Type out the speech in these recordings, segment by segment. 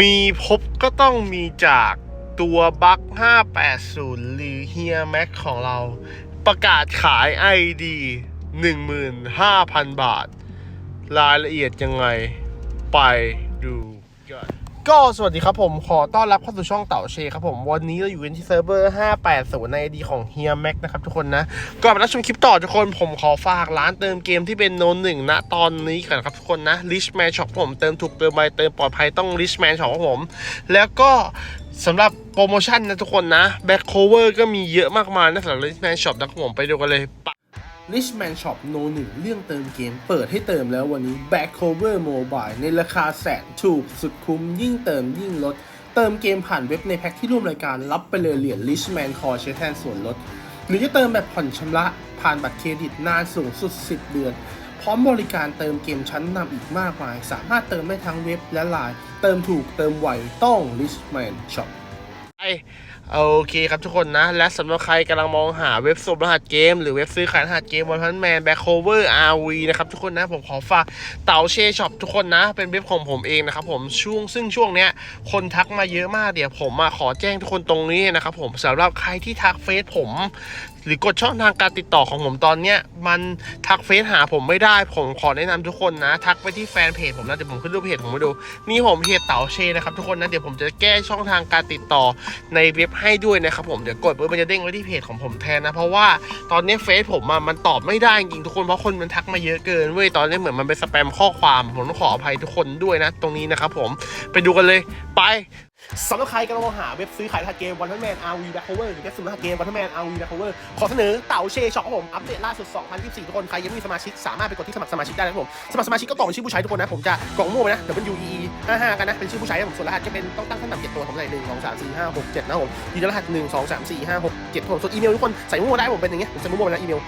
มีพบก็ต้องมีจากตัวบัค580 หรือเฮียแม็กของเรา ประกาศขาย ID 15,000 บาท รายละเอียดยังไงไปดูกัน ก็สวัสดีครับผมขอต้อนรับเข้าสู่ช่องเต่าเชครับผมวันนี้เราอยู่กันที่เซิร์ฟเวอร์ 580 ใน ID ของเฮียแม็กนะครับทุกคนนะก่อนไปรับชมคลิปต่อทุกคนผมขอฝากร้านเติมเกมที่เป็นโนนหนึ่งณตอนนี้ก่อนครับทุกคนนะ Richman Shop ผมเติมถูกเติมไวเติมปลอดภัยต้อง Richman Shop ครับผม แล้วก็สำหรับโปรโมชั่นนะทุกคนนะ Back Cover ก็มีเยอะมากมายนะสำหรับ Richman Shop นะครับผมไปดูกันเลย Richman Shop No 1 เรื่องเติมเกม เปิดให้เติมแล้ววันนี้ Back Cover Mobile ในราคาแสนถูกสุดคุ้มยิ่งเติมยิ่งลด เติมเกมผ่านเว็บในแพ็คที่ร่วมรายการรับไปเลยเหรียญ Richman Core ใช้แทนส่วนลด หรือจะเติมแบบผ่อนชำระ ผ่านบัตรเครดิตนานสูงสุด 10 เดือน พร้อมบริการเติมเกมชั้นนำอีกมากมาย สามารถเติมได้ทั้งเว็บและไลน์เติมถูกเติมไวต้อง Richman Shop โอเคครับทุกคนนะ และสำหรับใครกำลังมองหาเว็บสมรหัสเกม หรือเว็บซื้อขายรหัสเกมวันพันแมนแบ็คโคเวอร์อาร์วีนะครับทุกคนนะ ผมขอฝากเต่าเชช็อปทุกคนนะ เป็นเว็บของผมเองนะครับผมช่วงซึ่งช่วงเนี้ยคนทักมาเยอะมากเดี๋ยวผมมาขอแจ้งทุกคนตรงนี้นะครับผมสำหรับใครที่ทักเฟซผม หรือกดช่องทางการติดต่อของผมตอนเนี้ยมันทักเฟซหาผมไม่ได้ผมขอแนะนำทุกคนนะ ทักไปที่แฟนเพจผมนะเดี๋ยวผมขึ้นรูปเพจผมมาดู นี่ผมเพจเต๋าเชนะครับทุกคนนะเดี๋ยวผมจะแก้ช่องทางการติดต่อในเว็บให้ด้วยนะครับผมเดี๋ยวกดปุ๊บมันจะเด้งไว้ที่เพจของผมแทนนะเพราะว่าตอนนี้เฟซผมมันตอบไม่ได้จริงทุกคนเพราะคนมันทักมาเยอะเกินเว้ยตอนนี้เหมือนมันเป็นสแปมข้อความผมต้องขออภัยทุกคนด้วยนะ ตรงนี้นะครับผมไปดูกันเลยไป สำหรับใครกำลังมองหาเว็บซื้อขายรหัสเกมวันทันแมนอาร์วีแบ็คโคเวอร์หรือเว็บซื้อรหัสเกมวันทันแมนอาร์วีแบ็คโคเวอร์ขอเสนอเต่าเชช็อปคผม อัปเดตล่าสุด 2024 ทุกคน ใครยังไม่มีสมาชิก สามารถไปกดที่สมัครสมาชิกได้นะครับผม สมัครสมาชิกก็กรอกชื่อผู้ใช้ทุกคนนะ ผมจะกรอกมั่วไปนะเดี๋ยวเป็น UE 55กันนะ เป็นชื่อผู้ใช้ผมส่วนรหัสจะเป็นต้องตั้งขั้นต่ำเจ็ดตัวผมใส่หนึ่งสองสามสี่ห้าหกเจ็ดนะผมยืนยันรหัสหนึ่งสองสามสี่ห้าหกเจ็ดผมส่วนอีเมลทุกคนใส่มั่วได้ผมเป็นอย่างเงี้ยผมใส่มั่วไปนะอีเมล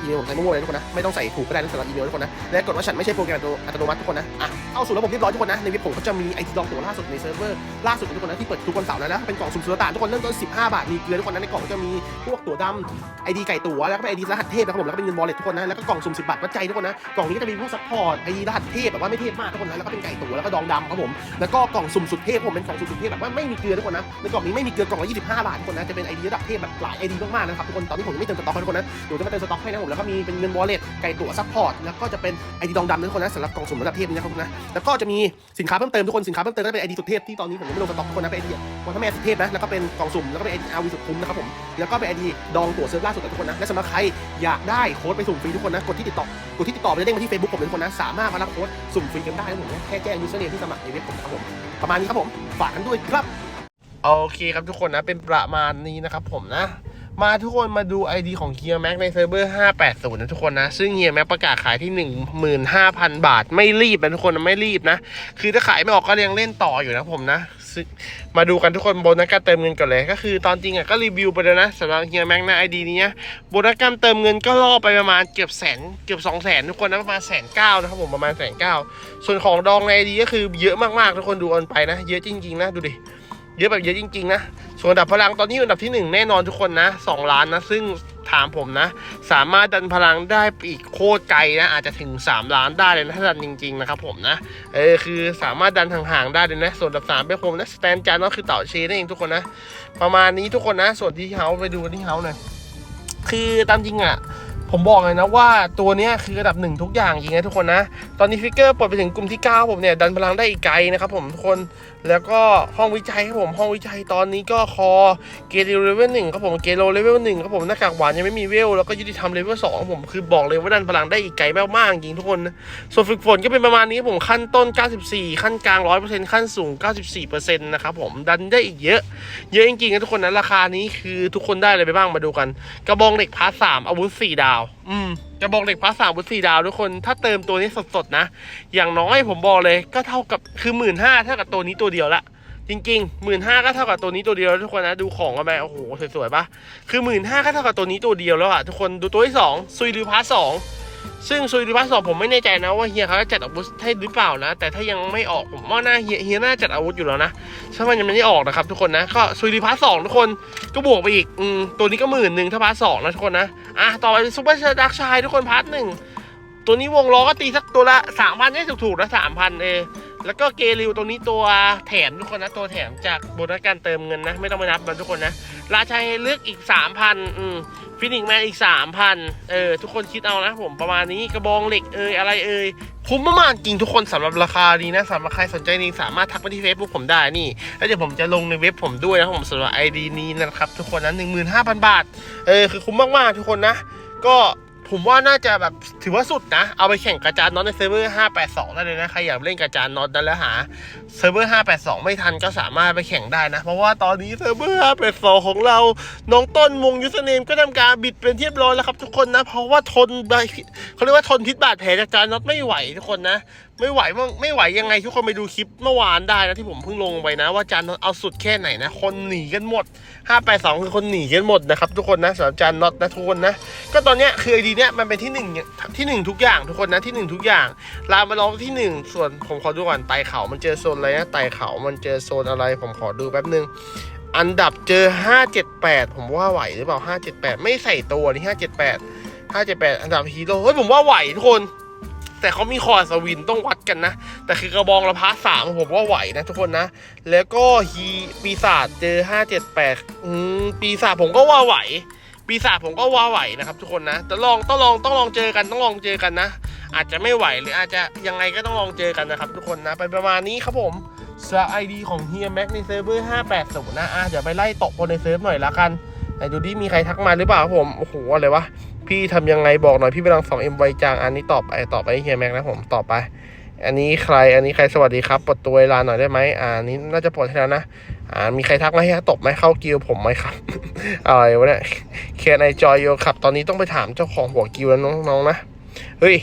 อีเมลผมใส่มั่วๆเลยทุกคนนะ ไม่ต้องใส่ถูกก็ได้นะสำหรับอีเมลทุกคนนะ และกดว่าฉันไม่ใช่โปรแกรมอัตโนมัติทุกคนนะ อะ เข้าสู่ระบบเรียบร้อยทุกคนนะ ในเว็บผมเขาจะมีไอทีลองตัวล่าสุดในเซิร์ฟเวอร์ล่าสุดทุกคนนะที่เปิดทุกวันเสาร์แล้วนะ เป็นกล่องสุ่มสุลต่านทุกคนเริ่มต้น 15 บาท มีเกลือทุกคนนะในกล่องก็จะมีพวกตั๋วดำไอดีไก่ตั๋วแล้วก็ไอดีรหัสเทพนะครับผมแล้วก็เป็นเงินวอลเล็ตทุกคนนะ แล้วก็กล่องสุ่ม10บาทวัดใจทุกคนนะ กล่องนี้ก็จะมีพวกซัพพอร์ตไอดีรหัสเทพแบบว่าไม่เทพมากทุกคนนะ แล้วก็เป็นไก่ตั๋วแล้วก็ดองดำครับผม แล้วก็กล่องสุ่มสุดเทพผมเป็นกล่องสุ่มสุดเทพแบบว่าไม่มีเกลือทุกคนนะ ในกล่องนี้ไม่มีเกลือกล่องละ25 บาททุกคนนะ จะเป็นไอดีระดับเทพแบบหลายไอดีมากๆนะครับทุกคน ตอนนี้ผมยังไม่เติมสต็อกให้ทุกคนนะเดี๋ยวจะมาเติมสต็อกให้นะผมแล้วก็มีเป็นเงินวอลเล็ตไก่ตั๋วซัพพอร์ตแล้วก็จะเป็นไอดีดองดำนะทุกคนนะสำหรับกล่องสุ่มระดับเทพนะครับนะแล้วก็จะมีสินค้าเพิ่มเติมทุกคนสินค้าเพิ่มเติมก็เป็นไอดีสุดเทพที่ตอนนี้ผมยังไม่ลงสต็อกทุกคนนะเป็นไอดีวันทัมแมนสุดเทพนะแล้วก็เป็นกล่องสุ่มแล้วก็เป็นไอดีอาวีสุดคุ้มนะครับผมแล้วก็เป็นไอดีดองตั๋วเซิร์ฟล่าสุดนะทุกคนนะและสำหรับใครอยากได้โค้ดไปสุ่มฟรีทุกคนนะกดที่ติดต่อกดที่ติดต่อไปจะเด้งมาที่ Facebook ผมทุกคนนะสามารถมารับโค้ดสุ่มฟรีกันได้นะผมแค่แจ้งยูเซอร์เนมที่สมัครในเว็บผมครับผมประมาณนี้ครับผมฝากกันด้วยครับโอเคครับทุกคนนะเป็นประมาณนี้นะครับผมนะ มาทุกคนมาดู ID ของเฮียแม็กในเซิร์ฟเวอร์ 580 นะทุกคนนะ ซึ่งเฮียแม็กประกาศขายที่ 15,000 บาท ไม่รีบนะทุกคนไม่รีบนะ คือถ้าขายไม่ออกก็ยังเล่นต่ออยู่นะผมนะ มาดูกันทุกคนโบนัสการเติมเงินก่อนเลย ก็คือตอนจริงอะก็รีวิวไปแล้วนะสำหรับเฮียแม็กใน ID นี้นะโบนัสการเติมเงินก็ล่อไปประมาณเกือบแสนเกือบ2แสนทุกคนนะประมาณแสนเก้านะครับผมประมาณแสนเก้าส่วนของดองใน ID ก็คือเยอะมากๆทุกคนดูกันไปนะ เยอะจริงๆนะดูดิเยอะแบบเยอะจริง ๆ นะ ส่วนอันดับพลังตอนนี้อยู่อันดับที่หนึ่งแน่นอนทุกคนนะสองล้านนะซึ่งถามผมนะ สามารถดันพลังได้อีกโคตรไกลนะ อาจจะถึง 3 ล้านได้เลยนะถ้าดันจริงๆนะครับผมนะเออคือสามารถดันห่างๆได้เลยนะ ส่วนดับสามเป็นผมนะสแตนจานก็คือเต่าเชนั่นเองทุกคนนะ ประมาณนี้ทุกคนนะ ส่วนที่เฮาไปดูที่เฮาหน่อยคือตามจริงอะ ผมบอกเลยนะว่าตัวนี้คือระดับหนึ่งทุกอย่างจริงนะทุกคนนะ ตอนนี้ฟิกเกอร์ปลดไปถึงกลุ่มที่ 9 ผมเนี่ย ดันพลังได้อีกไกลนะครับผมทุกคนแล้วก็ห้องวิจัยครับผมห้องวิจัยตอนนี้ก็คอเกโลเลเวลหนึ่งครับผมเกโลเลเวลหนึ่งครับผมหน้ากากหวานยังไม่มีเวลแล้วก็ยุติธรรมเลเวลสองผมคือบอกเลยว่าดันพลังได้อีกไกลมากๆจริงทุกคนนะส่วนฝึกฝนก็เป็นประมาณนี้ผมขั้นต้น 94 ขั้นกลาง 100%ขั้นสูง 94%นะครับผมดันได้อีกเยอะเยอะจริงๆนะทุกคนนะราคานี้คือทุกคนได้อะไรไปบ้างมาดูกัน กระบองเหล็กพาร์ทสามอาวุธสี่ดาวอืมกระบองเหล็กพาร์ทสามอาวุธสี่ดาวทุกคน ถ้าเติมตัวนี้สดๆนะ อย่างน้อยผมบอกเลยก็เท่ากับคือหมื่นห้าเท่ากับตัวนี้ตัวเดียวละจริงๆหมื่นห้าก็เท่ากับตัวนี้ตัวเดียวแล้วทุกคนนะดูของกันไปโอ้โหสวยๆปะคือหมื่นห้าก็เท่ากับตัวนี้ตัวเดียวแล้วอะทุกคนดูตัวที่สองซุยดูพาร์ทสองซึ่งซุยดูพาร์ทสองผมไม่แน่ใจนะว่าเฮียเขาจะจัดอาวุธให้หรือเปล่านะ แต่ถ้ายังไม่ออกผมว่าน่าเฮียเฮียน่าจัดอาวุธอยู่แล้วนะถ้ามันยังไม่ได้ออกนะครับทุกคนนะก็ซุยดูพาร์ทสองทุกคนก็บวกไปอีกอืมตัวนี้ก็หมื่นหนึ่งถ้าพาร์ทสองนะทุกคนนะ อะต่อไปซูเปอร์ดักชายทุกคนพาร์ทหนึ่งตัวนี้วงล้อก็ตีสักตัวละสามพันได้ถูกๆนะสามพันเอแล้วก็เกลิวตัวนี้ตัวแถมทุกคนนะตัวแถมจากโบนัสการเติมเงินนะ ไม่ต้องไปนับมันทุกคนนะ ราชาเฮเลือกอีกสามพันอืมฟินิกแมนอีกสามพันเออทุกคนคิดเอานะผมประมาณนี้กระบองเหล็กเอยอะไรเอย คุ้มมากๆจริงทุกคนสำหรับราคาดีนะสำหรับใครสนใจนี่สามารถทักไปที่เฟซบุ๊กผมได้นี่ แล้วเดี๋ยวผมจะลงในเว็บผมด้วยนะผมสำหรับไอดีนี้นะครับ ทุกคนนะหนึ่งหมื่นห้าพันบาทเออคือคุ้มมากๆทุกคนนะ ก็ ผมว่าน่าจะแบบถือว่าสุดนะ เอาไปแข่งกระจานน็อตในเซิร์ฟเวอร์ 582 ได้เลยนะ ใครอยากเล่นกระจานน็อตนั้นแล้วหาเซิร์ฟเวอร์ 582 ไม่ทันก็สามารถไปแข่งได้นะ เพราะว่าตอนนี้เซิร์ฟเวอร์ 582 ของเรา น้องต้นวงยูสเนมก็ทำการบิดเป็นเรียบร้อยแล้วครับทุกคนนะ เพราะว่าทนเขาเรียกว่าทนพิษบาดแผลจากจานน็อตไม่ไหวทุกคนนะ ไม่ไหวมั่งไม่ไหวยังไงทุกคนไปดูคลิปเมื่อวานได้นะที่ผมเพิ่งลงไปนะ ว่าจานน็อตเอาสุดแค่ไหนนะ คนหนีกันหมด 582 คือคนหนีกันหมดนะครับทุกคนนะสำหรับจานน็อตนะทุกคนนะ ก็ตอนเนี้ยคือไอดีเนี้ยมันเป็นที่หนึ่งที่หนึ่งทุกอย่างทุกคนนะที่หนึ่งทุกอย่างลามมาลองที่หนึ่งส่วนผมขอดูก่อนไต่เขามันเจอโซนอะไรนะไต่เขามันเจอโซนอะไร ผมขอดูแป๊บนึงอันดับเจอ 578 ผมว่าไหวหรือเปล่า 578 ไม่ใส่ตัวนี่578 578 อันดับฮีโร่เฮ้ยผมว่าไหวทุกคน แต่เขามีคอร์สวินต้องวัดกันนะ แต่คือกระบองละพาสามผมว่าไหวนะทุกคนนะ แล้วก็ฮีปีศาจเจอ578อืมปีศาจผมก็ว่าไหว ปีศาจผมก็ว่าไหวนะครับ ทุกคนนะแต่ลองต้องลองต้องลองเจอกันต้องลองเจอกันนะ อาจจะไม่ไหวหรืออาจจะยังไงก็ต้องลองเจอกันนะครับ ทุกคนนะไปประมาณนี้ครับผมสำหรับไอดีของเฮียแม็กในเซิร์ฟเวอร์580นะอะเดี๋ยวไปไล่ตกคนในเซิร์ฟหน่อยละกันไหนดูดิมีใครทักมาหรือเปล่าผมโอ้โหอะไรวะ พี่ทำยังไงบอกหน่อยพี่กำลังสองเอ็มไวจังอันนี้ตอบไปตอบไปเฮียแม็กนะผมตอบไป อันนี้ใครอันนี้ใครสวัสดีครับปลดตัวเวลาหน่อยได้ไหมอ่าอันนี้น่าจะปลดให้แล้วนะอ่ามีใครทักมาให้ตบไหมเข้ากิวผมไหมครับอะไรวะเนี่ยแคนไอจอยโยขับ ตอนนี้ต้องไปถามเจ้าของหัวกิวแล้วน้องๆนะเฮ้ย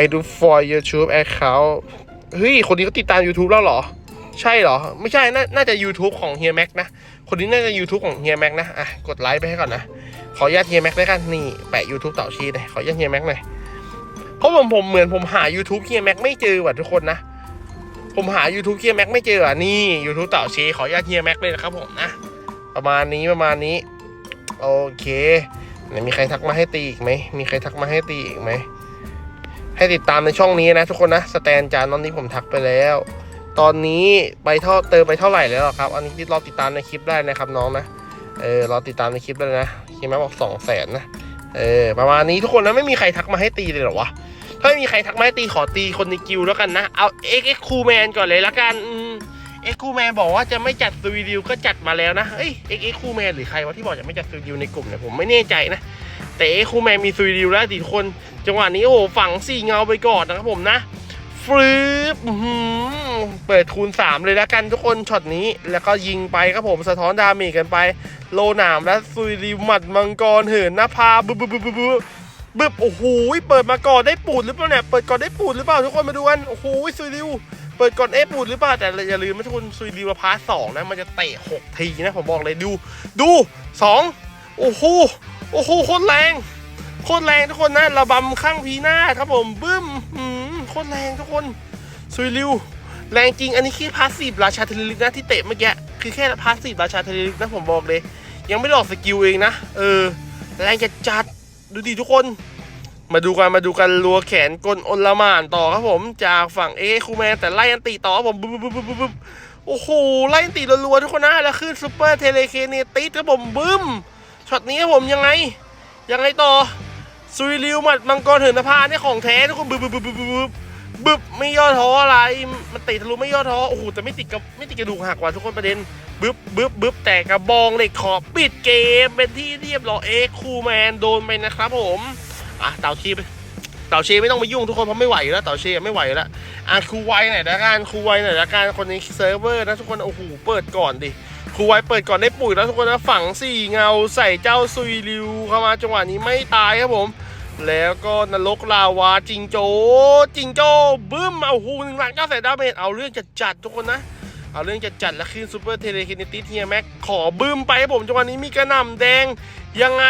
I do for YouTube account เฮ้ย คนนี้เขาติดตาม YouTube แล้วเหรอ ใช่เหรอ ไม่ใช่นาน่าจะ YouTube ของเฮียแม็กนะ คนนี้น่าจะ YouTube ของเฮียแม็กนะ อะ กดไลค์ไปให้ก่อนนะ ขออนุญาตเฮียแม็กได้กันนี่แปะ YouTube เต่าชีเลยขออนุญาตเฮียแม็กหน่อยเพราะผมผมเหมือนผมหา YouTube เฮียแม็กไม่เจอว่ะทุกคนนะ ผมหา YouTube เฮียแม็กไม่เจออะนี่ YouTube เต่าชีขออนุญาตเฮียแม็กเลยนะครับผมนะ ประมาณนี้ประมาณนี้ โอเคไหนมีใครทักมาให้ตีอีกไหมมีใครทักมาให้ตีอีกไหมให้ติดตามในช่องนี้นะ ทุกคนนะสแตนจานตอนนี้ผมทักไปแล้ว ตอนนี้ไปเท่าเติมไปเท่าไหร่แล้วครับ อันนี้ที่รอติดตามในคลิปได้นะครับน้องนะ เออรอติดตามในคลิปได้เลยนะคิดไหมบอกสองแสนนะเออประมาณนี้ทุกคนนะไม่มีใครทักมาให้ตีเลยหรอวะถ้าไม่มีใครทักมาให้ตีขอตีคนในกิวแล้วกันนะเอาเอ็กเอ็กคูแมนก่อนเลยละกันเอ็กคูแมนบอกว่าจะไม่จัดสวีดิวก็จัดมาแล้วนะเอ้ยเอ็กเอ็กคูแมนหรือใครวะที่บอกจะไม่จัดสวีดิวในกลุ่มเนี่ยผมไม่แน่ใจนะแต่เอ็กคูแมนมีสวีดิวแล้วดิทุกคน จังหวะนี้โอ้โหฝังสี่เงาไปก่อนนะครับผมนะ ฟรืบอื้อหือเปิดคูณ 3 เลยแล้วกันทุกคนช็อตนี้ แล้วก็ยิงไปครับผมสะท้อนดาเมจกันไป โลหนามและซุยริมัดมังกรเหินหน้าพาบึบบึบบึบบึบบึบบึบโอ้โหเปิดมาก่อนได้ปูดหรือเปล่าเนี่ยเปิดก่อนได้ปูดหรือเปล่าทุกคนมาดูกันโอ้โหซุยริวเปิดก่อนเอปูดหรือเปล่าแต่อย่าลืมนะทุกคนซุยริวพาร์ทสองนะมันจะเตะหกทีนะผมบอกเลยดู ดูสองโอ้โหโอ้โหโคตรแรงโคตรแรงทุกคนนะระบำข้างพีหน้าครับผมบึ้มม คตรแรงทุกคนซุยริวแรงจริงอันนี้แคือพาสซีฟราชาเทเลลิกนะที่เตะเมื่อกี้คือแค่พาสซีฟราชาเทเลลิกนะผมบอกเลย ยังไม่ได้ออกสกิลเองนะ เออ แรงจะจัดดูดิทุกคน มาดูกันมาดูกันรัวแขนกลอนละมานต่อครับผมจากฝั่งเอคูแมนแต่ไล่อันตีต่อผมบึ๊บบึ๊บบึ๊บบึ๊บโอ้โหไล่อันตีรัวๆทุกคนนะแล้วขึ้นซูเปอร์เทเลเคเนติสครับผมบึ้มช็อตนี้ครับผมยังไงยังไงต่อซุยริวหมัดมังกรเหินนภาเนี่ยของแท้ทุกคนบึบบึบบึบบึบ บึบไม่ย่อท้ออะไร มันเตะทะลุไม่ย่อท้อโอ้โหแต่ไม่ติดกับไม่ติดกระดูกหักว่ะทุกคนประเด็นบึบบึบบึบแต่กระบองเหล็กขอบปิดเกม เป็นที่เรียบร้อยเอ็กคูแมนโดนไปนะครับผมอะเต่าชีไปเต่าเชไม่ต้องไปยุ่งทุกคนเพราะไม่ไหวแล้วเต่าเชไม่ไหวแล้วอะครูไวหน่อยละกันครูไวหน่อยละกันคนในเซิร์ฟเวอร์นะทุกคนโอ้โหเปิดก่อนดิครูไว้เปิดก่อนได้ปุ๋ยแล้วทุกคนนะฝังสี่เงาใส่เจ้าซุยริวเข้ามาจังหวะนี้ไม่ตายครับผม แล้วก็นรกลาวาจิงโจ้จิงโจ้บึ้มเอาหูหนึ่งหลังเก้าใส่ดาเมจเอาเรื่องจะจัดทุกคนนะ เอาเรื่องจะจัดแล้วขึ้นซูเปอร์เทเลคินิติเทียแม็กขอบึ้มไปครับผมจังหวะนี้มีกระหน่ำแดง ยังไง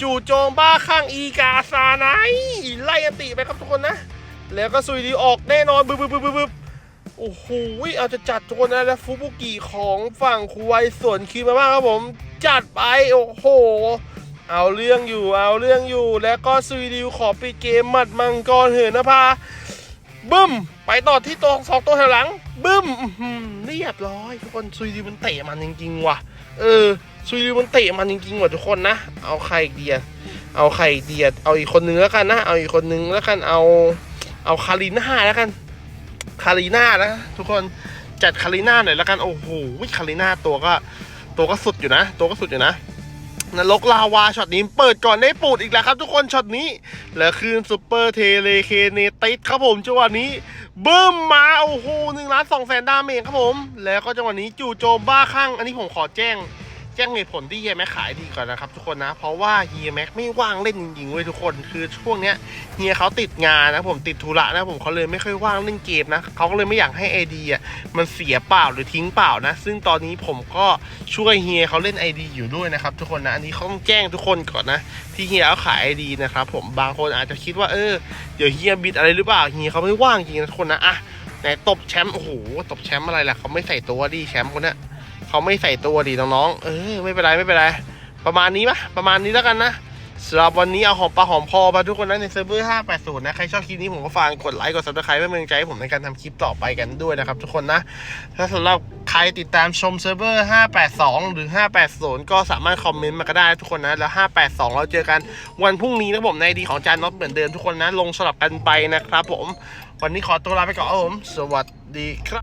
จู่โจมบ้าข้างอีกาซาไนไล่อันติไปครับทุกคนนะ แล้วก็ซุยริวออกแน่นอนบึ้บบึ้บบึ้บบึ้บโอ้โหเอาจะจัดทุกคนนะแล้วฟุบุกิของฝั่งคูไวส่วนคิวมาบ้างครับผม จัดไปโอ้โห เอาเรื่องอยู่เอาเรื่องอยู่ แล้วก็ซุยดิวขอปิดเกมหมัดมังกรเหินนภาบึ้ม ไปต่อที่ตัวสองตัวแถวหลัง บึ้มเรียบร้อย ทุกคนซุยดิวมันเตะมันจริงๆว่ะ เออซุยดิวมันเตะมันจริงๆว่ะทุกคนนะ เอาใครเดียเอาใครเดียเอาอีกคนนึงแล้วกันนะ เอาอีกคนนึงแล้วกันเอา เอาคาริน่าแล้วกัน คาริน่านะทุกคนจัดคาริน่าหน่อยแล้วกันโอ้โหคาริน่าตัวก็ตัวก็สุดอยู่นะ ตัวก็สุดอยู่นะ นรกลาวาช็อตนี้เปิดก่อนได้ปูดอีกแล้วครับ ทุกคนช็อตนี้ และคืนซูเปอร์เทเลเคเนติสครับผมจังหวะนี้บึ้มมาโอ้โหหนึ่งล้านสองแสนดาเมจครับผม แล้วก็จังหวะนี้จู่โจมบ้าคลั่งอันนี้ผมขอแจ้ง แจ้งเหตุผลที่เฮียแม็กขายดีก่อนนะครับทุกคนนะ เพราะว่าเฮียแม็กไม่ว่างเล่นจริงๆเว้ยทุกคน คือช่วงเนี้ยเฮียเขาติดงานนะผมติดธุระนะผมเขาเลยไม่ค่อยว่างเล่นเกมนะเขาก็เลยไม่อยากให้ไอดีอะมันเสียเปล่าหรือทิ้งเปล่านะ ซึ่งตอนนี้ผมก็ช่วยเฮียเขาเล่นไอดีอยู่ด้วยนะครับทุกคนนะ อันนี้เขาต้องแจ้งทุกคนก่อนนะ ที่เฮียเขาขายไอดีนะครับผมบางคนอาจจะคิดว่าเออเดี๋ยวเฮียบิดอะไรหรือเปล่าเฮียเขาไม่ว่างจริงนะทุกคนนะอะไหนตบแชมป์โอ้โหตบแชมป์อะไรล่ะเขาไม่ใส่ตัวดิแชมป์คนเนี้ย เขาไม่ใส่ตัวดีน้องๆ เออไม่เป็นไรไม่เป็นไร ประมาณนี้ปะประมาณนี้แล้วกันนะสำหรับวันนี้เอาหอมปลาหอมคอมาทุกคนนะในเซิร์ฟเวอร์ 580 นะ ใครชอบคลิปนี้ผมก็ฝากกดไลค์ กดซับสไครป์เพื่อเป็นกำลังใจให้ผมในการทำคลิปต่อไปกันด้วยนะครับทุกคนนะ ถ้าสำหรับใครติดตามชมเซิร์ฟเวอร์ 582 หรือ 580 ก็สามารถคอมเมนต์มาก็ได้ทุกคนนะ แล้ว 582 เราเจอกันวันพรุ่งนี้นะผมในดีของจานน็อตเหมือนเดิมทุกคนนะลงสลับกันไปนะครับผม วันนี้ขอตัวลาไปก่อนครับผม สวัสดีครับ